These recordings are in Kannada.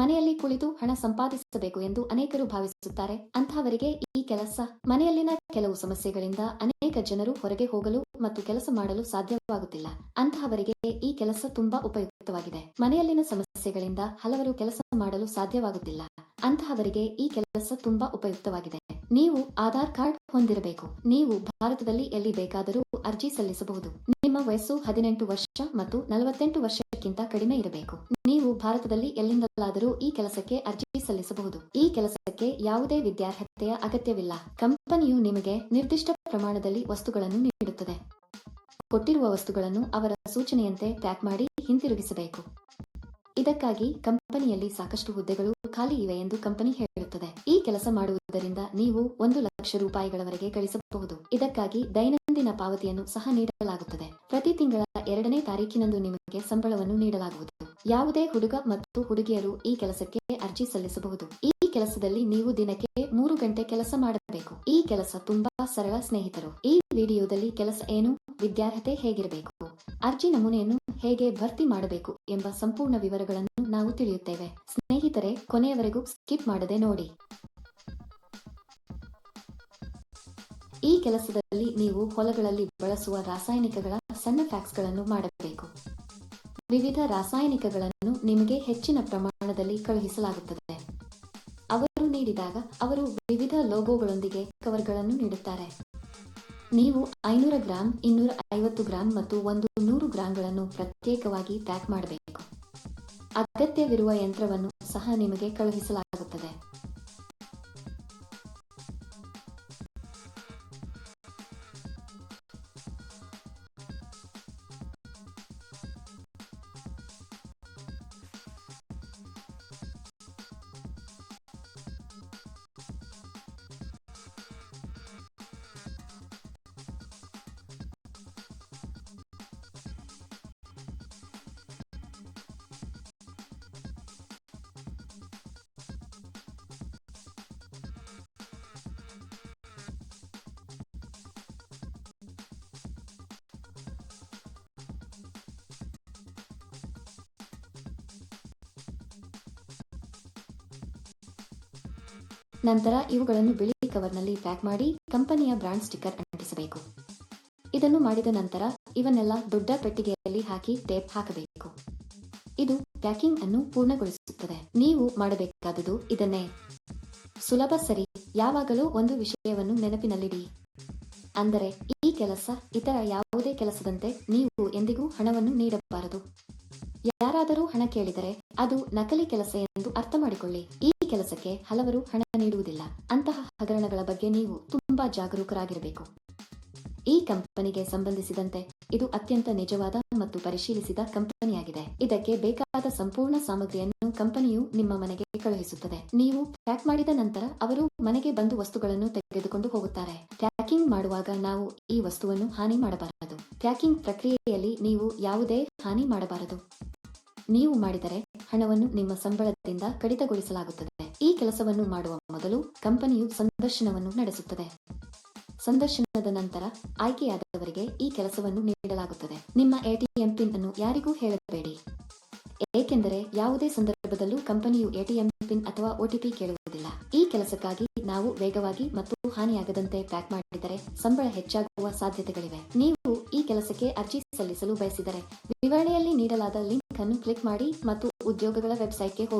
ಮನೆಯಲ್ಲಿ ಕುಳಿತು ಹಣ ಸಂಪಾದಿಸಬೇಕು ಎಂದು ಅನೇಕರು ಭಾವಿಸುತ್ತಾರೆ. ಅಂತಹವರಿಗೆ ಈ ಕೆಲಸ ಮನೆಯಲ್ಲಿನ ಕೆಲವು ಸಮಸ್ಯೆಗಳಿಂದ ಅನೇಕ ಜನರು ಹೊರಗೆ ಹೋಗಲು ಮತ್ತು ಕೆಲಸ ಮಾಡಲು ಸಾಧ್ಯವಾಗುತ್ತಿಲ್ಲ. ಅಂತಹವರಿಗೆ ಈ ಕೆಲಸ ತುಂಬಾ ಉಪಯುಕ್ತವಾಗಿದೆ. ಮನೆಯಲ್ಲಿನ ಸಮಸ್ಯೆಗಳಿಂದ ಹಲವರು ಕೆಲಸ ಮಾಡಲು ಸಾಧ್ಯವಾಗುತ್ತಿಲ್ಲ. ಅಂತಹವರಿಗೆ ಈ ಕೆಲಸ ತುಂಬಾ ಉಪಯುಕ್ತವಾಗಿದೆ. ನೀವು ಆಧಾರ್ ಕಾರ್ಡ್ ಹೊಂದಿರಬೇಕು. ನೀವು ಭಾರತದಲ್ಲಿ ಎಲ್ಲಿ ಬೇಕಾದರೂ ಅರ್ಜಿ ಸಲ್ಲಿಸಬಹುದು. ನಿಮ್ಮ ವಯಸ್ಸು ಹದಿನೆಂಟು ವರ್ಷ ಮತ್ತು ನಲವತ್ತೆಂಟು ವರ್ಷಕ್ಕಿಂತ ಕಡಿಮೆ ಇರಬೇಕು. ನೀವು ಭಾರತದಲ್ಲಿ ಎಲ್ಲಿಂದಲಾದರೂ ಈ ಕೆಲಸಕ್ಕೆ ಅರ್ಜಿ ಸಲ್ಲಿಸಬಹುದು. ಈ ಕೆಲಸಕ್ಕೆ ಯಾವುದೇ ವಿದ್ಯಾರ್ಹತೆಯ ಅಗತ್ಯವಿಲ್ಲ. ಕಂಪನಿಯು ನಿಮಗೆ ನಿರ್ದಿಷ್ಟ ಪ್ರಮಾಣದಲ್ಲಿ ವಸ್ತುಗಳನ್ನು ನೀಡುತ್ತದೆ. ಕೊಟ್ಟಿರುವ ವಸ್ತುಗಳನ್ನು ಅವರ ಸೂಚನೆಯಂತೆ ಪ್ಯಾಕ್ ಮಾಡಿ ಹಿಂತಿರುಗಿಸಬೇಕು. ಇದಕ್ಕಾಗಿ ಕಂಪನಿಯಲ್ಲಿ ಸಾಕಷ್ಟು ಹುದ್ದೆಗಳು ಖಾಲಿ ಇವೆ ಎಂದು ಕಂಪನಿ ಹೇಳುತ್ತದೆ ಈ ಕೆಲಸ ಮಾಡುವುದರಿಂದ ನೀವು ಒಂದು ಲಕ್ಷ ರೂಪಾಯಿಗಳವರೆಗೆ ಗಳಿಸಬಹುದು. ಇದಕ್ಕಾಗಿ ದೈನಂದಿನ ಪಾವತಿಯನ್ನು ಸಹ ನೀಡಲಾಗುತ್ತದೆ. ಪ್ರತಿ ತಿಂಗಳ ಎರಡನೇ ತಾರೀಕಿನಂದು ನಿಮಗೆ ಸಂಬಳವನ್ನು ನೀಡಲಾಗುವುದು. ಯಾವುದೇ ಹುಡುಗ ಮತ್ತು ಹುಡುಗಿಯರು ಈ ಕೆಲಸಕ್ಕೆ ಅರ್ಜಿ ಸಲ್ಲಿಸಬಹುದು. ಈ ಕೆಲಸದಲ್ಲಿ ನೀವು ದಿನಕ್ಕೆ ಮೂರು ಗಂಟೆ ಕೆಲಸ ಮಾಡಬೇಕು. ಈ ಕೆಲಸ ತುಂಬಾ ಸರಳ ಸ್ನೇಹಿತರು. ಈ ವಿಡಿಯೋದಲ್ಲಿ ಕೆಲಸ ಏನು, ವಿದ್ಯಾರ್ಹತೆ ಹೇಗಿರಬೇಕು, ಅರ್ಜಿ ನಮೂನೆಯನ್ನು ಹೇಗೆ ಭರ್ತಿ ಮಾಡಬೇಕು ಎಂಬ ಸಂಪೂರ್ಣ ವಿವರಗಳನ್ನು ನಾವು ತಿಳಿಯುತ್ತೇವೆ. ಸ್ನೇಹಿತರೆ, ಕೊನೆಯವರೆಗೂ ಸ್ಕಿಪ್ ಮಾಡದೆ ನೋಡಿ. ಈ ಕೆಲಸದಲ್ಲಿ ನೀವು ಹೊಲಗಳಲ್ಲಿ ಬಳಸುವ ರಾಸಾಯನಿಕಗಳ ಸಣ್ಣ ಫ್ಯಾಕ್ಸ್ಗಳನ್ನು ಮಾಡಬೇಕು. ವಿವಿಧ ರಾಸಾಯನಿಕಗಳನ್ನು ನಿಮಗೆ ಹೆಚ್ಚಿನ ಪ್ರಮಾಣದಲ್ಲಿ ಕಳುಹಿಸಲಾಗುತ್ತದೆ. ಅವರು ನೀಡಿದಾಗ ಅವರು ವಿವಿಧ ಲೋಗೋಗಳೊಂದಿಗೆ ಕವರ್ಗಳನ್ನು ನೀಡುತ್ತಾರೆ. ನೀವು ಐನೂರ ಗ್ರಾಂ ಇನ್ನೂರ ಐವತ್ತು ಗ್ರಾಂ ಮತ್ತು ಒಂದು ನೂರು ಗ್ರಾಂಗಳನ್ನು ಪ್ರತ್ಯೇಕವಾಗಿ ಪ್ಯಾಕ್ ಮಾಡಬೇಕು. ಅಗತ್ಯವಿರುವ ಯಂತ್ರವನ್ನು ಸಹ ನಿಮಗೆ ಕಳುಹಿಸಲಾಗುತ್ತದೆ ನಂತರ ಇವುಗಳನ್ನು ಬಿಳಿ ಕವರ್ನಲ್ಲಿ ಪ್ಯಾಕ್ ಮಾಡಿ ಕಂಪನಿಯ ಬ್ರಾಂಡ್ ಸ್ಟಿಕ್ಕರ್ ಅಂಟಿಸಬೇಕು. ಇದನ್ನು ಮಾಡಿದ ನಂತರ ಇವನ್ನೆಲ್ಲ ದೊಡ್ಡ ಪೆಟ್ಟಿಗೆಯಲ್ಲಿ ಹಾಕಿ ಟೇಪ್ ಹಾಕಬೇಕು. ಇದು ಪ್ಯಾಕಿಂಗ್ ಅನ್ನು ಪೂರ್ಣಗೊಳಿಸುತ್ತದೆ. ನೀವು ಮಾಡಬೇಕಾದುದು ಇದನ್ನೇ. ಸುಲಭ ಸರಿ, ಯಾವಾಗಲೂ ಒಂದು ವಿಷಯವನ್ನು ನೆನಪಿನಲ್ಲಿಡಿ. ಅಂದರೆ ಈ ಕೆಲಸ ಇತರ ಯಾವುದೇ ಕೆಲಸದಂತೆ ನೀವು ಎಂದಿಗೂ ಹಣವನ್ನು ನೀಡಬಾರದು. ಯಾರಾದರೂ ಹಣ ಕೇಳಿದರೆ ಅದು ನಕಲಿ ಕೆಲಸ ಎಂದು ಅರ್ಥ ಮಾಡಿಕೊಳ್ಳಿ. ಈ ಕೆಲಸಕ್ಕೆ ಹಲವರು ಹಣ ನೀಡುವುದಿಲ್ಲ. ಅಂತಹ ಹಗರಣಗಳ ಬಗ್ಗೆ ನೀವು ತುಂಬಾ ಜಾಗರೂಕರಾಗಿರಬೇಕು. ಈ ಕಂಪನಿಗೆ ಸಂಬಂಧಿಸಿದಂತೆ ಇದು ಅತ್ಯಂತ ನಿಜವಾದ ಮತ್ತು ಪರಿಶೀಲಿಸಿದ ಕಂಪನಿಯಾಗಿದೆ. ಇದಕ್ಕೆ ಬೇಕಾದ ಸಂಪೂರ್ಣ ಸಾಮಗ್ರಿಯನ್ನು ಕಂಪನಿಯು ನಿಮ್ಮ ಮನೆಗೆ ಕಳುಹಿಸುತ್ತದೆ. ನೀವು ಪ್ಯಾಕ್ ಮಾಡಿದ ನಂತರ ಅವರು ಮನೆಗೆ ಬಂದು ವಸ್ತುಗಳನ್ನು ತೆಗೆದುಕೊಂಡು ಹೋಗುತ್ತಾರೆ. ಪ್ಯಾಕಿಂಗ್ ಮಾಡುವಾಗ ನಾವು ಈ ವಸ್ತುವನ್ನು ಹಾನಿ ಮಾಡಬಾರದು. ಪ್ಯಾಕಿಂಗ್ ಪ್ರಕ್ರಿಯೆಯಲ್ಲಿ ನೀವು ಯಾವುದೇ ಹಾನಿ ಮಾಡಬಾರದು. ನೀವು ಮಾಡಿದರೆ ಹಣವನ್ನು ನಿಮ್ಮ ಸಂಬಳದಿಂದ ಕಡಿತಗೊಳಿಸಲಾಗುತ್ತದೆ. ಈ ಕೆಲಸವನ್ನು ಮಾಡುವ ಮೊದಲು ಕಂಪನಿಯು ಸಂದರ್ಶನವನ್ನು ನಡೆಸುತ್ತದೆ. ಸಂದರ್ಶನದ ನಂತರ ಆಯ್ಕೆಯಾದವರಿಗೆ ಈ ಕೆಲಸವನ್ನು ನೀಡಲಾಗುತ್ತದೆ. ನಿಮ್ಮ ಎಟಿಎಂ ಪಿನ್ ಅನ್ನು ಯಾರಿಗೂ ಹೇಳಬೇಡಿ. ಏಕೆಂದರೆ ಯಾವುದೇ ಸಂದರ್ಭದಲ್ಲೂ ಕಂಪನಿಯು ಎಟಿಎಂ ಪಿನ್ ಅಥವಾ ಒಟಿಪಿ ಕೇಳುವುದಿಲ್ಲ. ಈ ಕೆಲಸಕ್ಕಾಗಿ ನಾವು ವೇಗವಾಗಿ ಮತ್ತು ಹಾನಿಯಾಗದಂತೆ ಪ್ಯಾಕ್ ಮಾಡಿದರೆ ಸಂಬಳ ಹೆಚ್ಚಾಗುವ ಸಾಧ್ಯತೆಗಳಿವೆ. ನೀವು ಈ ಕೆಲಸಕ್ಕೆ ಅರ್ಜಿ ಸಲ್ಲಿಸಲು ಬಯಸಿದರೆ ವಿವರಣೆಯಲ್ಲಿ ನೀಡಲಾದ ಲಿಂಕ್ ಅನ್ನು ಕ್ಲಿಕ್ ಮಾಡಿ ಮತ್ತು ಉದ್ಯೋಗಗಳ ವೆಬ್ಸೈಟ್ಗೆ ಹೋಗಿ.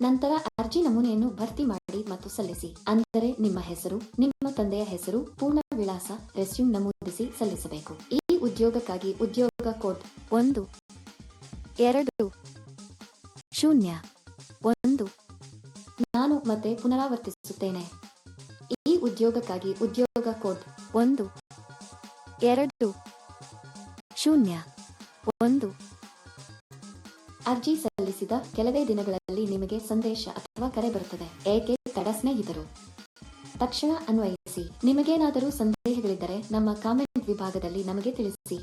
ನಂತರ ಅರ್ಜಿ ನಮೂನೆಯನ್ನು ಭರ್ತಿ ಮಾಡಿ ಮತ್ತು ಸಲ್ಲಿಸಿ. ಅಂದರೆ ನಿಮ್ಮ ಹೆಸರು, ನಿಮ್ಮ ತಂದೆಯ ಹೆಸರು, ಪೂರ್ಣ ವಿಳಾಸ, ರೆಸ್ಯೂಮ್ ನಮೂದಿಸಿ ಸಲ್ಲಿಸಬೇಕು. ಈ ಉದ್ಯೋಗಕ್ಕಾಗಿ ಉದ್ಯೋಗ ಕೋಡ್ ಒಂದು, ಎರಡು, ಶೂನ್ಯ, ಒಂದು, ನಾನು ಮತ್ತೆ ಪುನರಾವರ್ತಿಸುತ್ತೇನೆ. ಈ ಉದ್ಯೋಗಕ್ಕಾಗಿ ಉದ್ಯೋಗ ಕೋಡ್ ಒಂದು, ಎರಡು, ಶೂನ್ಯ, ಒಂದು ಅರ್ಜಿ ಸಲ್ಲಿಸಿದ ಕೆಲವೇ ದಿನಗಳಲ್ಲಿ ನಿಮಗೆ ಸಂದೇಶ ಅಥವಾ ಕರೆ ಬರುತ್ತದೆ. ಏಕೆ ತಡ ಸ್ನೇಹಿತರು? ತಕ್ಷಣ ಅನ್ವಯಿಸಿ. ನಿಮಗೇನಾದರೂ ಸಂದೇಹಗಳಿದ್ದರೆ ನಮ್ಮ ಕಾಮೆಂಟ್ ವಿಭಾಗದಲ್ಲಿ ನಮಗೆ ತಿಳಿಸಿ.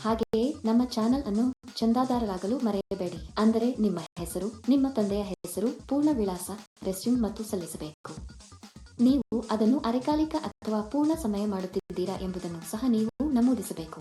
ಹಾಗೆಯೇ ನಮ್ಮ ಚಾನೆಲ್ ಅನ್ನು ಚಂದಾದಾರರಾಗಲು ಮರೆಯಬೇಡಿ. ಅಂದರೆ ನಿಮ್ಮ ಹೆಸರು, ನಿಮ್ಮ ತಂದೆಯ ಹೆಸರು, ಪೂರ್ಣ ವಿಳಾಸ, ರೆಸ್ಯೂಮ್ ಮತ್ತು ಸಲ್ಲಿಸಬೇಕು. ನೀವು ಅದನ್ನು ಅರೆಕಾಲಿಕ ಅಥವಾ ಪೂರ್ಣ ಸಮಯ ಮಾಡುತ್ತಿದ್ದೀರಾ ಎಂಬುದನ್ನು ಸಹ ನೀವು ನಮೂದಿಸಬೇಕು.